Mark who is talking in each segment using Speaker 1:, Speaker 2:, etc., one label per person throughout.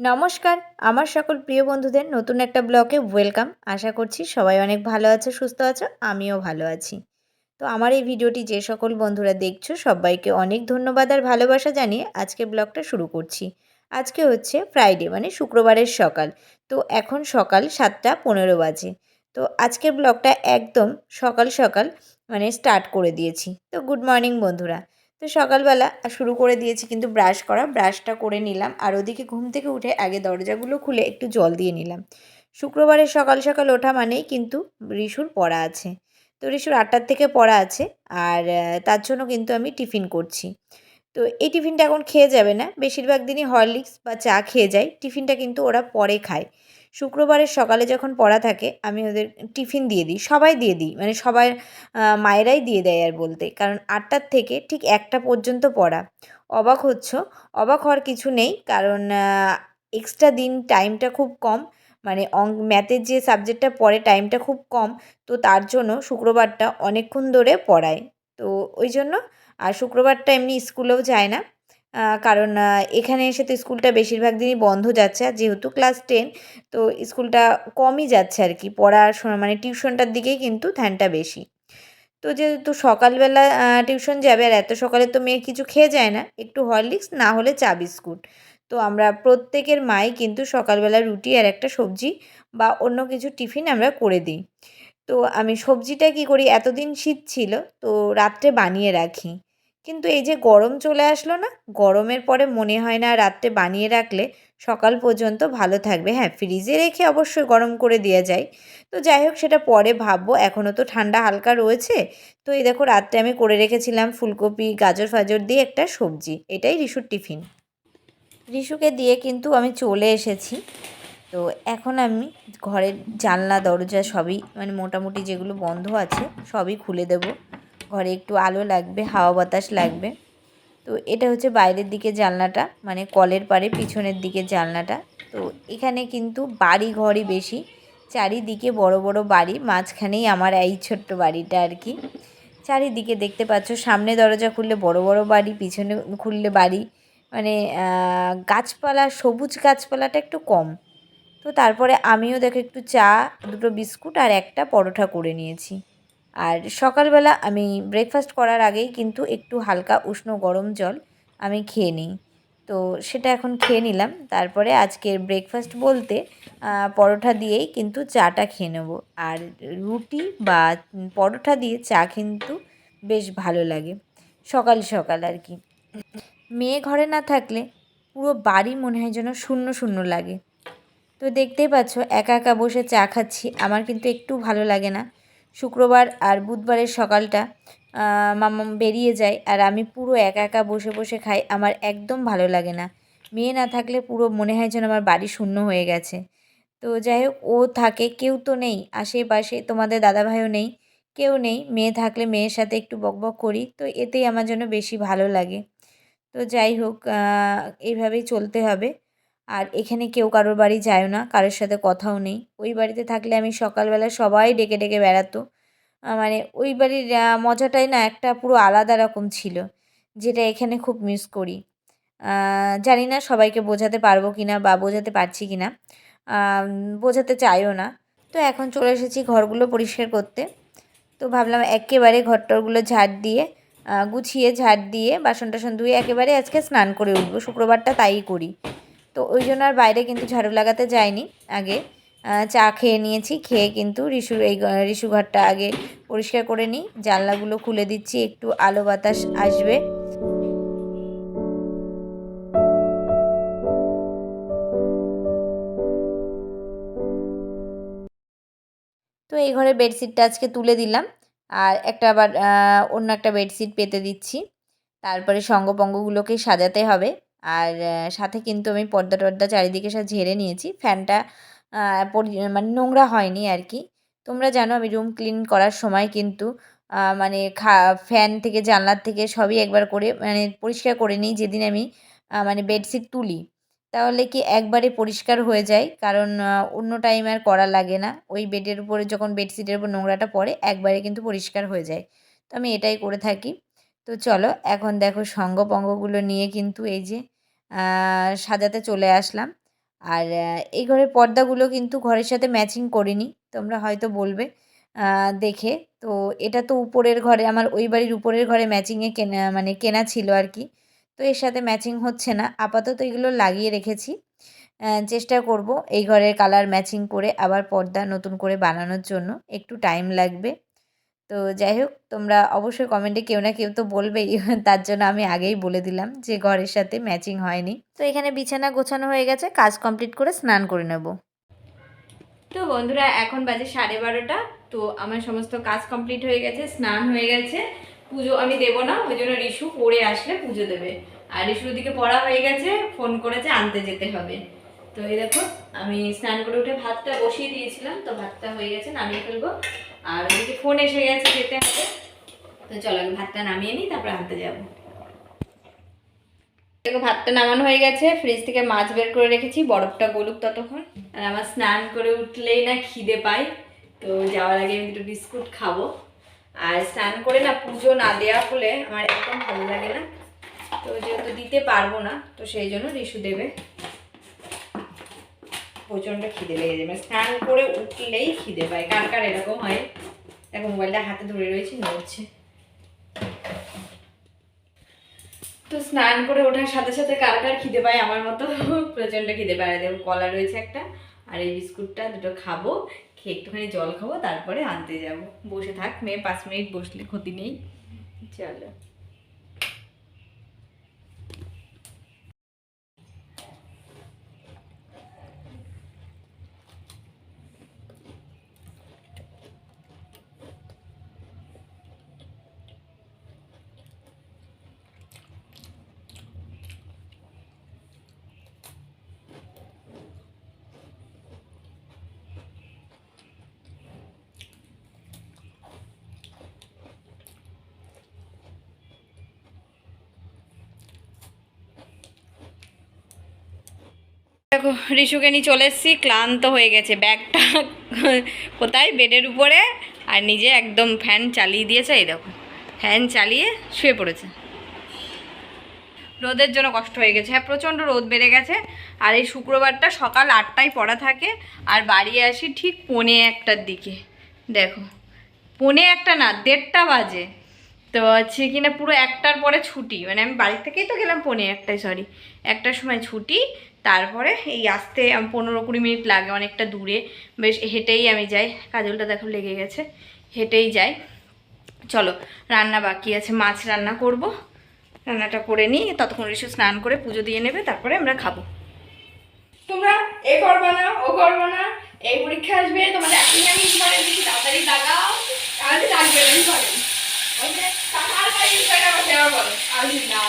Speaker 1: নমস্কার, আমার সকল প্রিয় বন্ধুদের নতুন একটা ব্লগে ওয়েলকাম। আশা করছি সবাই অনেক ভালো আছো, সুস্থ আছো, আমিও ভালো আছি। তো আমার এই ভিডিওটি যে সকল বন্ধুরা দেখছ, সবাইকে অনেক ধন্যবাদ আর ভালোবাসা জানিয়ে আজকে ব্লগটা শুরু করছি। আজকে হচ্ছে ফ্রাইডে মানে শুক্রবারের সকাল। তো এখন সকাল সাতটা পনেরো বাজে। তো আজকের ব্লগটা একদম সকাল সকাল মানে স্টার্ট করে দিয়েছি। তো গুড মর্নিং বন্ধুরা। তো সকালবেলা শুরু করে দিয়েছি কিন্তু ব্রাশ করা। ব্রাশটা করে নিলাম আর ওদিকে ঘুম থেকে উঠে আগে দরজাগুলো খুলে একটু জল দিয়ে নিলাম। শুক্রবারের সকাল সকাল ওঠা মানেই কিন্তু রিশুর পড়া আছে। তো রিশুর আটটার থেকে পড়া আছে আর তার জন্য কিন্তু আমি টিফিন করছি। তো এই টিফিনটা এখন খেয়ে যাবে না। বেশিরভাগ দিনই হরলিক্স বা চা খেয়ে যায়। টিফিনটা কিন্তু ওরা পরে খায়। শুক্রবারের সকালে যখন পড়া থাকে, আমি ওদের টিফিন দিয়ে দিই, সবাই দিয়ে দিই মানে সবাই মায়েরাই দিয়ে দেয় আর বলতে। কারণ আটটার থেকে ঠিক একটা পর্যন্ত পড়া। অবাক হচ্ছ? অবাক হওয়ার কিছু নেই, কারণ এক্সট্রা দিন টাইমটা খুব কম মানে অং ম্যাথের যে সাবজেক্টটা পড়ে টাইমটা খুব কম, তো তার জন্য শুক্রবারটা অনেকক্ষণ ধরে পড়ায়। তো ওই জন্য, আর শুক্রবারটা এমনি স্কুলেও যায় না। কারণ এখানে এসে তো স্কুলটা বেশিরভাগ দিনই বন্ধ যাচ্ছে। আর যেহেতু ক্লাস টেন, তো স্কুলটা কমই যাচ্ছে আর কি। পড়াশোনা মানে টিউশনটার দিকেই কিন্তু ধ্যানটা বেশি। তো যেহেতু সকালবেলা টিউশন যাবে আর এত সকালে তো মেয়ে কিছু খেয়ে যায় না, একটু হরলিক্স, না হলে চা বিস্কুট। তো আমরা প্রত্যেকের মাই কিন্তু সকালবেলা রুটি আর একটা সবজি বা অন্য কিছু টিফিন আমরা করে দিই। তো আমি সবজিটা কি করি? এতদিন শীত ছিল, তো রাত্রে বানিয়ে রাখি। কিন্তু এই যে গরম চলে আসলো না, গরমের পরে মনে হয় না রাত্রে বানিয়ে রাখলে সকাল পর্যন্ত ভালো থাকবে। হ্যাঁ ফ্রিজে রেখে অবশ্যই গরম করে দেওয়া যায়। তো যাই হোক, সেটা পরে ভাববো। এখনও তো ঠান্ডা হালকা রয়েছে। তো এই দেখো, রাত্রে আমি করে রেখেছিলাম ফুলকপি, গাজর, ফাজর দিয়ে একটা সবজি। এটাই রিশুর টিফিন। রিশুকে দিয়ে কিন্তু আমি চলে এসেছি। তো এখন আমি ঘরের জানলা, দরজা সবই মানে মোটামুটি যেগুলো বন্ধ আছে, সবই খুলে দেবো। ঘরে একটু আলো লাগবে, হাওয়া বাতাস লাগবে। তো এটা হচ্ছে বাইরের দিকে জানলাটা মানে কলের পারে পিছনের দিকে জানলাটা। তো এখানে কিন্তু বাড়ি ঘরই বেশি, চারিদিকে বড় বড় বাড়ি, মাঝখানেই আমার এই ছোট্ট বাড়িটা আর কি। চারিদিকে দেখতে পাচ্ছ, সামনে দরজা খুললে বড় বড় বাড়ি, পিছনে খুললে বাড়ি। মানে গাছপালা, সবুজ গাছপালাটা একটু কম। তো তারপরে আমিও দেখো একটু চা, দুটো বিস্কুট আর একটা পরোটা করে নিয়েছি। আর সকালবেলা আমি ব্রেকফাস্ট করার আগেই কিন্তু একটু হালকা উষ্ণ গরম জল আমি খেয়ে নিই। তো সেটা এখন খেয়ে নিলাম। তারপরে আজকের ব্রেকফাস্ট বলতে পরোটা দিয়েই কিন্তু চাটা খেয়ে নেব। আর রুটি বা পরোটা দিয়ে চা কিন্তু বেশ ভালো লাগে। সকাল সকাল আর কি। মেয়ে ঘরে না থাকলে পুরো বাড়ি মনে হয় যেন শূন্য শূন্য লাগে। তো দেখতেই পাচ্ছ, একা একা বসে চা খাচ্ছি। আমার কিন্তু একটু ভালো লাগে না। শুক্রবার আর বুধবারের সকালটা মামা বেরিয়ে যায় আর আমি পুরো একা একা বসে বসে খাই, আমার একদম ভালো লাগে না। মেয়ে না থাকলে পুরো মনে হয় যেন আমার বাড়ি শূন্য হয়ে গেছে। তো যাই হোক, ও থাকে, কেউ তো নেই, আশেপাশে তোমাদের দাদাভাইও নেই, কেউ নেই, মেয়ে থাকলে মেয়ের সাথে একটু বকবক করি, তো এতেই আমার জন্য বেশি ভালো লাগে। তো যাই হোক এইভাবেই চলতে হবে। আর এখানে কেউ কারোর বাড়ি যায় না, কারোর সাথে কথাও নেই। ওই বাড়িতে থাকলে আমি সকালবেলা সবাই ডেকে ডেকে বেড়াতো। মানে ওই বাড়ির মজাটাই না একটা পুরো আলাদা রকম ছিল, যেটা এখানে খুব মিস করি। জানি না সবাইকে বোঝাতে পারব কি না বা বোঝাতে পারছি কি না বোঝাতে চাইও না। তো এখন চলে এসেছি ঘরগুলো পরিষ্কার করতে। তো ভাবলাম একেবারে ঘরটরগুলো ঝাড় দিয়ে গুছিয়ে ঝাড় দিয়ে বাসন টাসন ধুয়ে একেবারে আজকে স্নান করে উঠবো। শুক্রবারটা তাই করি। তো ওই জন্য আর বাইরে কিন্তু ঝাড়ু লাগাতে যাইনি আগে। চা খেয়ে নিয়েছি, খেয়ে কিন্তু রিসুর এই রিসু ঘরটা আগে পরিষ্কার করে নিই। জানলাগুলো খুলে দিচ্ছি, একটু আলো বাতাস আসবে। তো এই ঘরে বেডশিটটা আজকে তুলে দিলাম। আর একটা আবার অন্য একটা বেডশিট পেতে দিচ্ছি। তারপরে সঙ্গপঙ্গগুলোকে সাজাতে হবে। আর সাথে কিন্তু আমি পর্দা টর্দা চারিদিকে সব ঝেড়ে নিয়েছি। ফ্যানটা মানে নোংরা হয়নি আর কি তোমরা জানো আমি রুম ক্লিন করার সময় কিন্তু মানে খা, ফ্যান থেকে, জানলার থেকে সবই একবার করে মানে পরিষ্কার করে নিই যেদিন আমি মানে বেডশিট তুলি। তাহলে কি একবারে পরিষ্কার হয়ে যায়? কারণ অন্য টাইম আর করা লাগে না। ওই বেডের উপরে যখন বেডশিটের উপর নোংরাটা পড়ে, একবারে কিন্তু পরিষ্কার হয়ে যায়। তো আমি এটাই করে থাকি। তো চলো, এখন দেখো সঙ্গপঙ্গগুলো নিয়ে কিন্তু এই যে সাজাতে চলে আসলাম। আর এই ঘরের পর্দাগুলো কিন্তু ঘরের সাথে ম্যাচিং করিনি, তোমরা হয়তো বলবে দেখে। তো এটা তো উপরের ঘরে, আমার ওই বাড়ির উপরের ঘরে ম্যাচিংয়ে কেনা মানে কেনা ছিল আর কি। তো এর সাথে ম্যাচিং হচ্ছে না, আপাতত এগুলো লাগিয়ে রেখেছি। চেষ্টা করব এই ঘরের কালার ম্যাচিং করে আবার পর্দা নতুন করে বানানোর জন্য, একটু টাইম লাগবে। তো যাই হোক, তোমরা অবশ্যই কমেন্টে কেউ না কেউ তো বলবেই। তার জন্য আমি আগেই বলে দিলাম যে ঘরের সাথে ম্যাচিং হয়নি। তো এখানে বিছানা গোছানো হয়ে গেছে, কাজ কমপ্লিট করে স্নান করে নেব। তো বন্ধুরা, এখন বাজে সাড়ে বারোটা। তো আমার সমস্ত কাজ কমপ্লিট হয়ে গেছে, স্নান হয়ে গেছে। পুজো আমি দেবো না, ওই জন্য রিশু পড়ে আসলে পুজো দেবে। আর রিশুর দিকে পড়া হয়ে গেছে ফোন করেছে আনতে যেতে হবে। তো এই দেখো, আমি স্নান করে উঠে ভাতটা বসিয়ে দিয়েছিলাম, তো ভাতটা হয়ে গেছে, নামিয়ে ফেলব। আর ওদিকে ফোন এসে গেছে যেতে হবে। তো চলো আগে ভাতটা নামিয়ে নিই, তারপরে আনতে যাব। দেখো, ভাতটা নামানো হয়ে গেছে। ফ্রিজ থেকে মাছ বের করে রেখেছি, বরফটা গলুক ততক্ষণ। আর আমার স্নান করে উঠলেই না খিদে পাই, তো যাওয়ার আগে আমি একটু বিস্কুট খাব। আর স্নান করে না পুজো না দেওয়া হলে আমার একদম ভালো লাগে না। তো যেহেতু দিতে পারব না, তো সেই জন্য রিশু দেবে। প্রচণ্ড খিদে লেগে যাবে স্নান করে উঠলেই খিদে পায়। কার কার এরকম হয়? দেখো, মোবাইলটা হাতে ধরে রয়েছে, নড়ছে। তো স্নান করে ওঠার সাথে সাথে কার কার খিদে পায় আমার মতো? প্রচণ্ড খিদে পায়। দেখো, কলা রয়েছে একটা আর এই বিস্কুটটা দুটো খাব, খেয়ে একটুখানি জল খাব, তারপরে আনতে যাব। বসে থাক, মেয়ে পাঁচ মিনিট বসলে ক্ষতি নেই। চলো। দেখো রিশুকে নিয়ে চলে এসেছি, ক্লান্ত হয়ে গেছে। ব্যাগটা কোথায়? বেডের উপরে। আর নিজে একদম ফ্যান চালিয়ে দিয়েছে, এই দেখো। ফ্যান চালিয়ে শুয়ে পড়েছে। রোদের জন্য কষ্ট হয়ে গেছে। হ্যাঁ প্রচণ্ড রোদ বেড়ে গেছে। আর এই শুক্রবারটা সকাল আটটায় পড়া থাকে। আর বাড়ি আসি ঠিক পৌনে একটার দিকে। দেখো, পৌনে একটা না, দেড়টা বাজে। তো হচ্ছে কিনা পুরো একটার পরে ছুটি। মানে আমি বাড়ি থেকেই তো গেলাম পৌনে একটায় সরি একটার সময় ছুটি। তারপরে এই আসতে পনেরো কুড়ি মিনিট লাগে অনেকটা দূরে। বেশ হেঁটেই আমি যাই। কাজলটা দেখো লেগে গেছে। হেঁটেই যাই। চলো, রান্না বাকি আছে। মাছ রান্না করব। রান্নাটা করে নিই। ততক্ষণ ঋষু স্নান করে পুজো দিয়ে নেবে। তারপরে আমরা খাব।
Speaker 2: তোমরা এ করবে না ও করবে না এই পরীক্ষা আসবে। তোমাদের তাড়াতাড়ি আমি না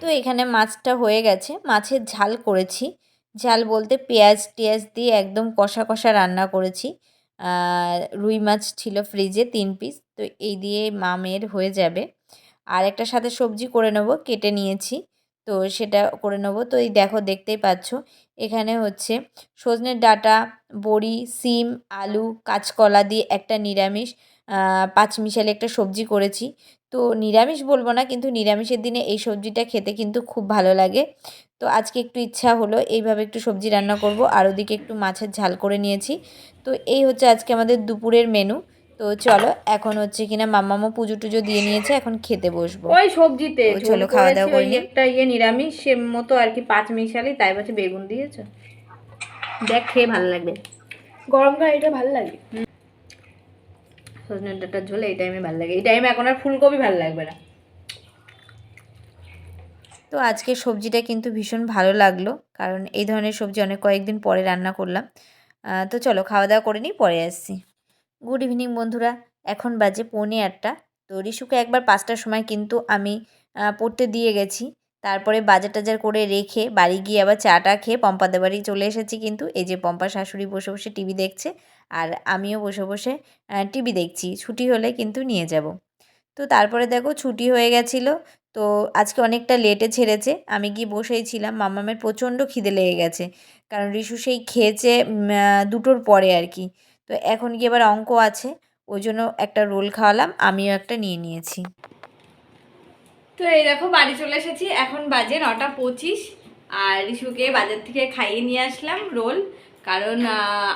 Speaker 1: তো এখানে মাছটা হয়ে গেছে। মাছের ঝাল করেছি। ঝাল বলতে পেঁয়াজ টেয়াজ দিয়ে একদম কষা কষা রান্না করেছি। রুই মাছ ছিল ফ্রিজে তিন পিস। তো এই দিয়ে মামের হয়ে যাবে। আর একটা সাথে সবজি করে নেব, কেটে নিয়েছি। তো সেটা করে নেব। তো এই দেখো, দেখতেই পাচ্ছ। এখানে হচ্ছে সজনের ডাঁটা, বড়ি, সিম, আলু, কাঁচকলা দিয়ে একটা নিরামিষ। পাঁচমিশালি একটা সবজি করেছি। তো নিরামিষ বলব না কিন্তু নিরামিষের দিনে এই সবজিটা খেতে কিন্তু খুব ভালো লাগে। তো আজকে একটু ইচ্ছা হলো এইভাবে একটু সবজি রান্না করব আর ওদিকে একটু মাছের ঝাল করে নিয়েছি। তো এই হচ্ছে আজকে আমাদের দুপুরের মেনু। তো চলো এখন হচ্ছে কিনা মাম্মামো পুজো টুজো দিয়ে নিয়েছে এখন খেতে বসবো।
Speaker 2: ওই সবজিতে
Speaker 1: চলো খাওয়া দাওয়া করে।
Speaker 2: একটা ইয়ে নিরামিষ সে মতো আর কি পাঁচ মিশালি তাই বলছে বেগুন দিয়েছ। দেখ খেয়ে ভালো লাগবে। গরমকালে এটা ভালো লাগে। সজনের ডাটার ঝোলে, এই টাইমে ভালো লাগে। এই টাইমে এখন আর ফুলকপি ভালো লাগবে না।
Speaker 1: তো আজকে সবজিটা কিন্তু ভীষণ ভালো লাগল, কারণ এই ধরনের সবজি অনেক কয়েকদিন পরে রান্না করলাম। তো চলো খাওয়া দাওয়া করে নিই, পরে আসছি। গুড ইভিনিং বন্ধুরা। এখন বাজে পৌনে আটটা। তো রিশুকে একবার পাঁচটার সময় কিন্তু আমি পড়তে দিয়ে গেছি। তারপরে বাজার টাজার করে রেখে বাড়ি গিয়ে আবার চাটা খেয়ে পম্পাদের বাড়ি চলে এসেছি কিন্তু এই যে পম্পা শাশুড়ি বসে বসে টিভি দেখছে আর আমিও বসে বসে টিভি দেখছি। ছুটি হলে কিন্তু নিয়ে যাব। তো তারপরে দেখো ছুটি হয়ে গেছিল, তো আজকে অনেকটা লেটে ছেড়েছে। আমি গিয়ে বসেই ছিলাম। মামামের প্রচণ্ড খিদে লেগে গেছে। কারণ রিশু সেই খেয়েছে দুটোর পরে আর কি। তো এখন গিয়ে এবার অঙ্ক আছে, ওই জন্য একটা রোল খাওয়ালাম, আমিও একটা নিয়ে নিয়েছি।
Speaker 2: তো এই দেখো, বাড়ি চলে এসেছি। এখন বাজে নটা পঁচিশ, আর রিশুকে বাজার থেকে খাইয়ে নিয়ে আসলাম রোল। কারণ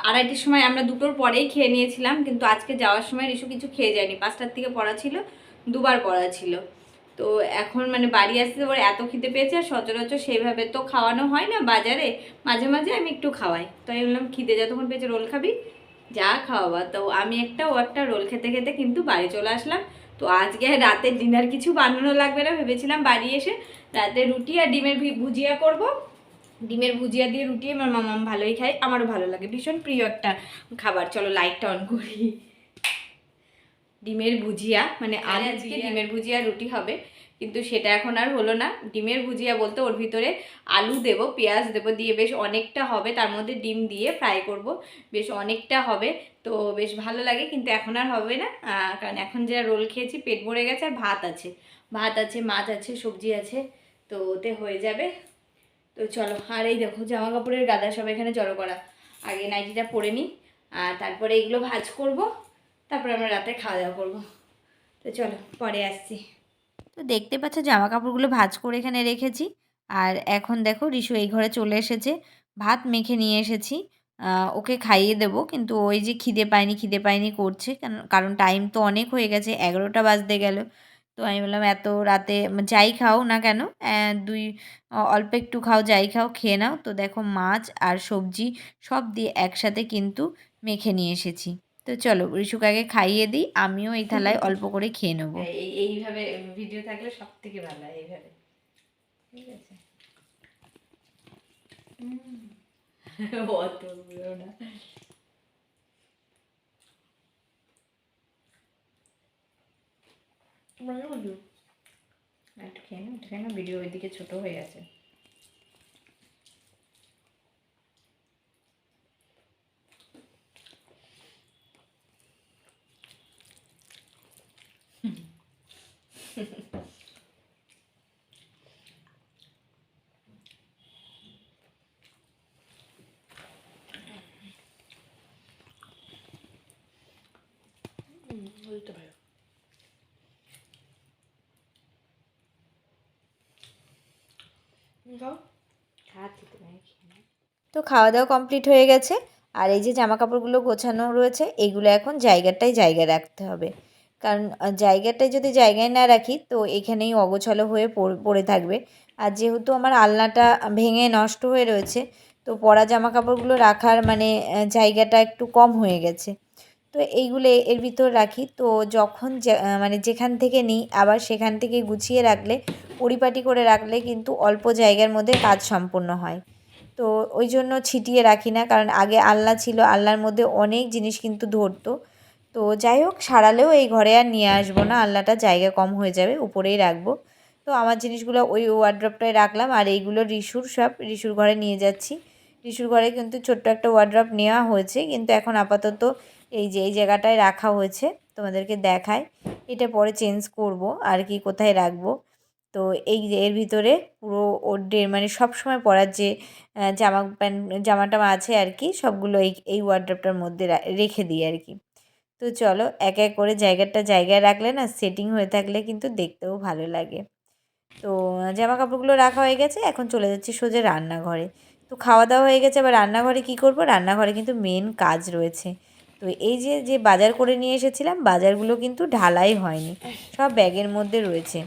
Speaker 2: আড়াইটের সময় আমরা দুটোর পরেই খেয়ে নিয়েছিলাম, কিন্তু আজকে যাওয়ার সময় রিশু কিছু খেয়ে যায়নি। পাঁচটার থেকে পড়া ছিল, দুবার পড়া ছিল। তো এখন মানে বাড়ি আসতে পরে এত খিদে পেয়েছে, আর সচরাচর সেইভাবে তো খাওয়ানো হয় না বাজারে। মাঝে মাঝে আমি একটু খাওয়াই। তো আমি বললাম, খিদে, যতক্ষণ পেয়েছে রোল খাবি, যা খাওয়াবা। তো আমি একটা, ও একটা রোল খেতে খেতে কিন্তু বাড়ি চলে আসলাম। তো আজকে রাতের ডিনার কিছু বানানো লাগবে না ভেবেছিলাম বাড়ি এসে রাতে রুটি আর ডিমের ভি- ভুজিয়া করব। ডিমের ভুজিয়া দিয়ে রুটি আমার মামাম ভালোই খায় আমারও ভালো লাগে ভীষণ প্রিয় একটা খাবার। চলো লাইটটা অন করি। ডিমের ভুজিয়া মানে আর আজকে ডিমের ভুজিয়া রুটি হবে। কিন্তু সেটা এখন আর হলো না। ডিমের ভুজিয়া বলতে ওর ভিতরে আলু দেব, পেঁয়াজ দেবো দিয়ে বেশ অনেকটা হবে। তার মধ্যে ডিম দিয়ে ফ্রাই করব। বেশ অনেকটা হবে। তো বেশ ভালো লাগে, কিন্তু এখন আর হবে না। কারণ এখন যা রোল খেয়েছি, পেট ভরে গেছে আর ভাত আছে। ভাত আছে, মাছ আছে, সবজি আছে। তো ওতে হয়ে যাবে। তো চলো, আর এই দেখো জামা কাপড়ের গাদা সব এখানে জড়ো করা। আগে নাইটিটা পরে নিই। আর তারপরে এগুলো ভাজ করব। তারপরে আমরা রাতে খাওয়া দাওয়া করব। তো চলো, পরে আসছি।
Speaker 1: তো দেখতে পাচ্ছ জামা কাপড়গুলো ভাঁজ করে এখানে রেখেছি। আর এখন দেখো রিশু এই ঘরে চলে এসেছে। ভাত মেখে নিয়ে এসেছি। ওকে খাইয়ে দেবো। কিন্তু ওই যে খিদে পায়নি খিদে পায়নি করছে। কারণ- কারণ টাইম তো অনেক হয়ে গেছে, এগারোটা বাজতে গেল। তো আমি বললাম, এত রাতে যাই খাও না কেন? দুই অল্প একটু খাও, যাই খাও, খেয়ে নাও। তো দেখো মাছ আর সবজি সব দিয়ে একসাথে কিন্তু মেখে নিয়ে এসেছি। তো চলো আগে খাইয়ে দিই আমিও এই থালায় অল্প করে খেয়ে নেব।
Speaker 2: এইভাবে ভিডিও থাকলে সব থেকে ভালো এইভাবে। ঠিক আছে? না। একটু খেয়ে খেয়ে ভিডিও ওইদিকে ছোট হয়ে গেছে বুঝতে পারো খাচ্ছি তো আমি খেয়ে নাও।
Speaker 1: তো খাওয়া দাওয়া কমপ্লিট হয়ে গেছে। আর এই যে জামা কাপড়গুলো গোছানো রয়েছে, এগুলো এখন জায়গাটায় জায়গায় রাখতে হবে। কারণ জায়গাটায় যদি জায়গায় না রাখি, তো এখানেই অগোছালো হয়ে পড়- থাকবে। আর যেহেতু আমার আলনাটা ভেঙে নষ্ট হয়ে রয়েছে, তো পরা জামা কাপড়গুলো রাখার মানে জায়গাটা একটু কম হয়ে গেছে। তো এইগুলো এর ভিতর রাখি। তো যখন মানে যেখান থেকে নিই, আবার সেখান থেকে গুছিয়ে রাখলে, পরিপাটি করে রাখলে কিন্তু অল্প জায়গার মধ্যে কাজ সম্পূর্ণ হয়। তো ওই জন্য ছিটিয়ে রাখি না। কারণ আগে আলনা ছিল, আলনার মধ্যে অনেক জিনিস কিন্তু ধরতো। তো যাই হোক, সারালেও এই ঘরে আর নিয়ে আসব না। আলনাটা জায়গা কম হয়ে যাবে, উপরেই রাখব। তো আমার জিনিসগুলো ওই ওয়ার্ড্রপটায় রাখলাম। আর এইগুলো রিসুর সব রিসুর ঘরে নিয়ে যাচ্ছি। রিসুর ঘরে কিন্তু ছোট্ট একটা ওয়ার্ড্রপ নেওয়া হয়েছে। কিন্তু এখন আপাতত এই যে, এই জায়গাটায় রাখা হয়েছে। তোমাদেরকে দেখায় এটা পরে চেঞ্জ করব। আর কি কোথায় রাখব? তো এই এর ভিতরে পুরো ওর মানে সব সময় পরার যে জামা প্যান্ট জামা টামা আছে আর কি সবগুলো এই এই ওয়ার্ড্রপটার মধ্যে রেখে দিই আর কি তো চলো, এক এক করে জায়গাটা জায়গায় রাখলে না সেটিং হয়ে থাকলে কিন্তু দেখতেও ভালো লাগে। তো জামা কাপড়গুলো রাখা হয়ে গেছে, এখন চলে যাচ্ছি সোজা রান্নাঘরে। তো খাওয়া দাওয়া হয়ে গেছে আবার রান্নাঘরে কি করব? রান্নাঘরে কিন্তু মেন কাজ রয়েছে। তো এই যে যে বাজার করে নিয়ে এসেছিলাম, বাজারগুলো কিন্তু ঢালাই হয়নি, সব ব্যাগের মধ্যে রয়েছে।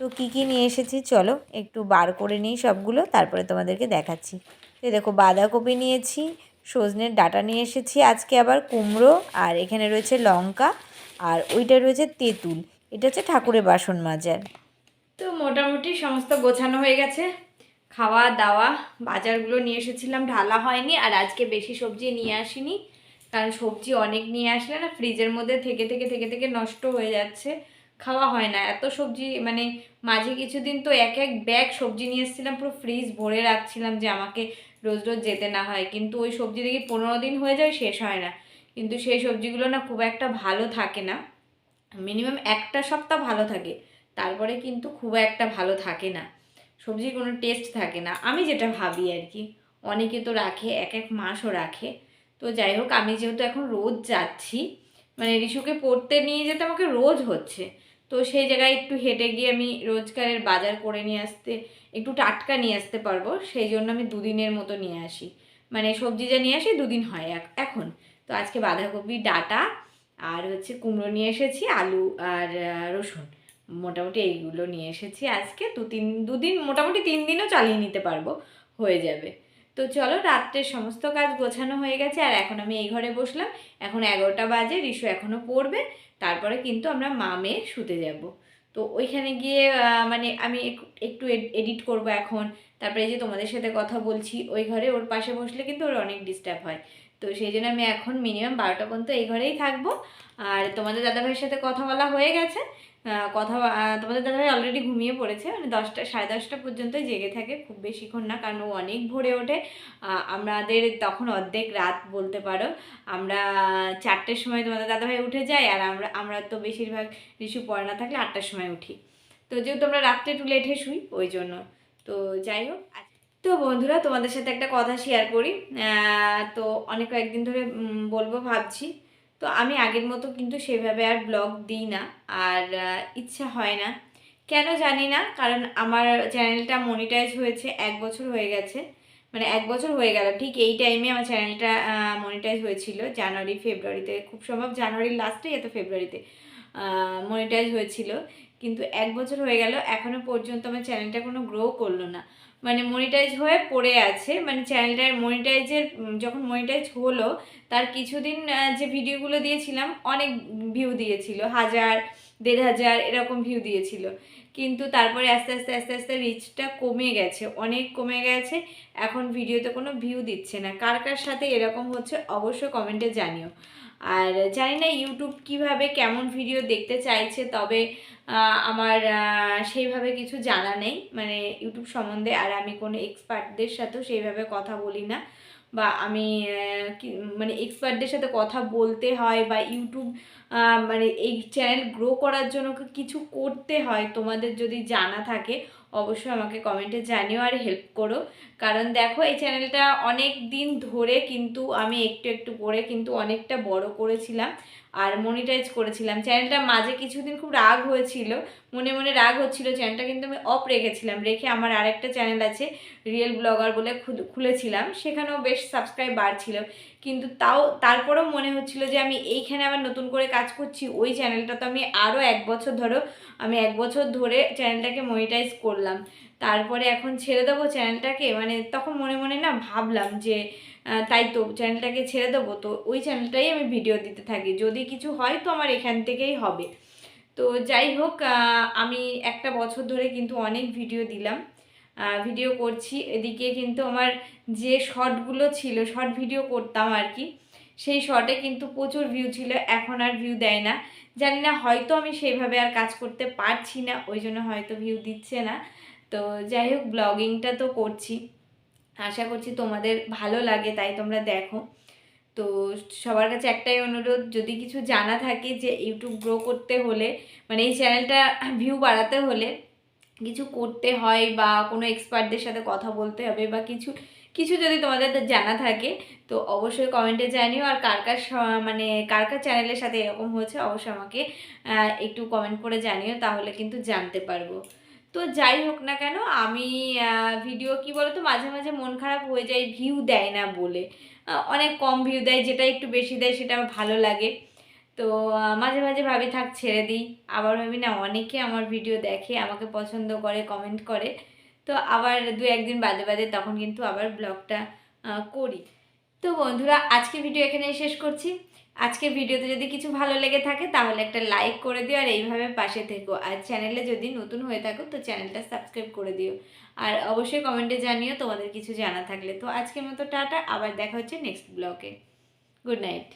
Speaker 1: তো কী কী নিয়ে এসেছি? চলো, একটু বার করে নিই সবগুলো, তারপরে তোমাদেরকে দেখাচ্ছি। তো দেখো, বাঁধাকপি নিয়েছি, সজনের ডাটা নিয়ে এসেছি, আজকে আবার কুমড়ো, আর এখানে রয়েছে লঙ্কা, আর ওইটা রয়েছে তেঁতুল। এটা হচ্ছে ঠাকুরের বাসন মাজার।
Speaker 2: তো মোটামুটি সমস্ত গোছানো হয়ে গেছে। খাওয়া, দাওয়া, বাজারগুলো নিয়ে এসেছিলাম, ঢালা হয়নি, আর আজকে বেশি সবজি নিয়ে আসিনি। কারণ সবজি অনেক নিয়ে আসলে না, ফ্রিজের মধ্যে থেকে থেকে থেকে থেকে নষ্ট হয়ে যাচ্ছে। খাওয়া হয় না। এত সবজি মানে মাঝে কিছুদিন তো এক এক ব্যাগ সবজি নিয়ে এসেছিলাম, পুরো ফ্রিজ ভরে রাখছিলাম যে আমাকে রোজ রোজ যেতে না হয়। কিন্তু ওই সবজি দেখি পনেরো দিন হয়ে যায়, শেষ হয় না। কিন্তু সেই সবজিগুলো না খুব একটা ভালো থাকে না। মিনিমাম একটা সপ্তাহ ভালো থাকে। তারপরে কিন্তু খুব একটা ভালো থাকে না। সবজির কোনো টেস্ট থাকে না। আমি যেটা ভাবি আর কি, অনেকে তো রাখে, এক এক মাসও রাখে। তো যাই হোক, আমি যেহেতু এখন রোজ যাচ্ছি মানে রিশুকে পড়তে নিয়ে যেতে আমাকে রোজ হচ্ছে। তো সেই জায়গায় একটু হেঁটে গিয়ে আমি রোজকারের বাজার করে নিয়ে আসতে, একটু টাটকা নিয়ে আসতে পারব। সেই জন্য আমি দুদিনের মতো নিয়ে আসি। মানে সবজি যা নিয়ে আসি, দুদিন হয় এক- এখন। তো আজকে বাঁধাকপি, ডাটা আর হচ্ছে কুমড়ো নিয়ে এসেছি, আলু আর রসুন। মোটামুটি এইগুলো নিয়ে এসেছি আজকে। দু তিন, দুদিন, মোটামুটি তিন দিনও চালিয়ে নিতে পারব। হয়ে যাবে। তো চলো রাত্রের সমস্ত কাজ গোছানো হয়ে গেছে। আর এখন আমি এই ঘরে বসলাম। এখন এগারোটা বাজে, রিশু এখনও পড়বে। তারপরে কিন্তু আমরা মামে শুতে যাব। তো ওইখানে গিয়ে মানে আমি এক- একটু এডিট করব এখন। তারপরে যে তোমাদের সাথে কথা বলছি, ওই ঘরে ওর পাশে বসলে কিন্তু ওর অনেক ডিস্টার্ব হয়। তো সেই জন্য আমি এখন মিনিমাম বারোটা পর্যন্ত এই ঘরেই থাকব। আর তোমাদের দাদাভাইয়ের সাথে কথা বলা হয়ে গেছে। কথা তোমাদের দাদাভাই অলরেডি ঘুমিয়ে পড়েছে। মানে দশটা, সাড়ে দশটা পর্যন্তই জেগে থাকে। খুব বেশিক্ষণ না, কারণ ও অনেক ভোরে ওঠে। আমাদের তখন অর্ধেক রাত বলতে পারো। আমরা চারটের সময় তোমাদের দাদাভাই উঠে যায়, আর আমরা আমরা তো বেশিরভাগ রিসু পড়ে না থাকলে আটটার সময় উঠি। তো যেহেতু আমরা রাত্রে একটু লেটে শুই, ওই জন্য। তো যাই হোক তো বন্ধুরা, তোমাদের সাথে একটা কথা শেয়ার করি। তো অনেক কয়েকদিন ধরে বলব, ভাবছি। তো আমি আগের মতো কিন্তু সেভাবে আর ব্লগ দিই না। আর ইচ্ছা হয় না। কেন জানি না, কারণ আমার চ্যানেলটা মনিটাইজ হয়েছে এক বছর হয়ে গেছে। মানে এক বছর হয়ে গেল, ঠিক এই টাইমে আমার চ্যানেলটা মনিটাইজ হয়েছিল। জানুয়ারি, ফেব্রুয়ারিতে, খুব সম্ভব জানুয়ারির লাস্টে এত ফেব্রুয়ারিতে মনিটাইজ হয়েছিল। কিন্তু এক বছর হয়ে গেল, এখনও পর্যন্ত আমার চ্যানেলটা কোনো গ্রো করল না। মানে মনিটাইজ হয়ে পড়ে আছে। মানে চ্যানেলটার মনিটাইজের যখন মনিটাইজ হলো, তার কিছুদিন যে ভিডিওগুলো দিয়েছিলাম, অনেক ভিউ দিয়েছিল। হাজার, দেড় হাজার, এরকম ভিউ দিয়েছিল। কিন্তু তারপরে আস্তে আস্তে আস্তে আস্তে রিচটা কমে গেছে। অনেক কমে গেছে। এখন ভিডিওতে কোনো ভিউ দিচ্ছে না। কার কার সাথে এরকম হচ্ছে, অবশ্যই কমেন্টে জানিও। আর জানি না ইউটিউব কীভাবে কেমন ভিডিও দেখতে চাইছে, তবে আমার সেইভাবে কিছু জানা নেই মানে ইউটিউব সম্বন্ধে, আর আমি কোনো এক্সপার্টদের সাথেও সেইভাবে কথা বলি না, বা আমি মানে এক্সপার্টদের সাথে কথা বলতে হয়, বা ইউটিউব মানে এই চ্যানেল গ্রো করার জন্য কিছু করতে হয়, তোমাদের যদি জানা থাকে অবশ্যই আমাকে কমেন্টে জানিও আর হেল্প করো। কারণ দেখো, এই চ্যানেলটা অনেক দিন ধরে কিন্তু আমি একটু একটু করে কিন্তু অনেকটা বড় করেছিলাম আর মনিটাইজ করেছিলাম। চ্যানেলটা মাঝে কিছুদিন খুব রাগ হয়েছিল মনে মনে রাগ হচ্ছিল চ্যানেলটা কিন্তু আমি অফ রেখেছিলাম। রেখে আমার আরেকটা চ্যানেল আছে রিয়েল ব্লগার বলে খুল- খুলেছিলাম। সেখানেও বেশ সাবস্ক্রাইব বাড়ছিল কিন্তু তাও, তারপরেও মনে হচ্ছিল যে আমি এইখানে আবার নতুন করে কাজ করছি, ওই চ্যানেলটা তো আমি আরও এক বছর ধরো, আমি এক বছর ধরে চ্যানেলটাকে মনিটাইজ করলাম। তারপরে এখন ছেড়ে দেবো চ্যানেলটাকে মানে তখন মনে মনে না ভাবলাম যে তাই তো চ্যানেলটাকে ছেড়ে দেবো, তো ওই চ্যানেলটাই আমি ভিডিও দিতে থাকি। যদি কিছু হয় তো আমার এখান থেকেই হবে। তো যাই হোক আমি একটা বছর ধরে কিন্তু অনেক ভিডিও দিলাম। ভিডিও করছি। এদিকে কিন্তু আমার যে শর্টগুলো ছিল শর্ট ভিডিও করতাম আর কি, সেই শর্টে কিন্তু প্রচুর ভিউ ছিল। এখন আর ভিউ দেয় না। জানি না, হয়তো আমি সেইভাবে আর কাজ করতে পারছি না, ওই জন্য হয়তো ভিউ দিচ্ছে না। তো যাই হোক ব্লগিংটা তো করছি। আশা করছি তোমাদের ভালো লাগে, তাই তোমরা দেখো। তো সবার কাছে একটাই অনুরোধ, যদি কিছু জানা থাকে যে ইউটিউব গ্রো করতে হলে মানে এই চ্যানেলটা ভিউ বাড়াতে হলে কিছু করতে হয় বা কোনো এক্সপার্টদের সাথে কথা বলতে হবে বা কিছু কিছু যদি তোমাদের জানা থাকে, তো অবশ্যই কমেন্টে জানিও। আর কার কার মানে কার কার চ্যানেলের সাথে এরকম হয়েছে, অবশ্যই আমাকে একটু কমেন্ট করে জানিও, তাহলে কিন্তু জানতে পারব। তো যাই হোক না কেন, আমি ভিডিও কি বলতো, মাঝে মাঝে মন খারাপ হয়ে যায় ভিউ দেয় না বলে। অনেক কম ভিউ দেয়, যেটা একটু বেশি দেয়, সেটা আমার ভালো লাগে। তো মাঝে মাঝে ভাবি, থাক, ছেড়ে দিই। আবার ভাবি, না, অনেকে আমার ভিডিও দেখে, আমাকে পছন্দ করে কমেন্ট করে। তো আবার দু একদিন বাদে বাদে তখন কিন্তু আবার ব্লগটা করি। তো বন্ধুরা, আজকে ভিডিও এখানেই শেষ করছি। আজকের ভিডিওতে যদি কিছু ভালো লেগে থাকে, তাহলে একটা লাইক করে দিও আর এইভাবে পাশে থেকো। আর চ্যানেলে যদি নতুন হয়ে থাকো, তো চ্যানেলটা সাবস্ক্রাইব করে দিও। আর অবশ্যই কমেন্টে জানিও তোমাদের কিছু জানা থাকলে। তো আজকের মতো টাটা, আবার দেখা হচ্ছে নেক্সট ব্লগে গুড নাইট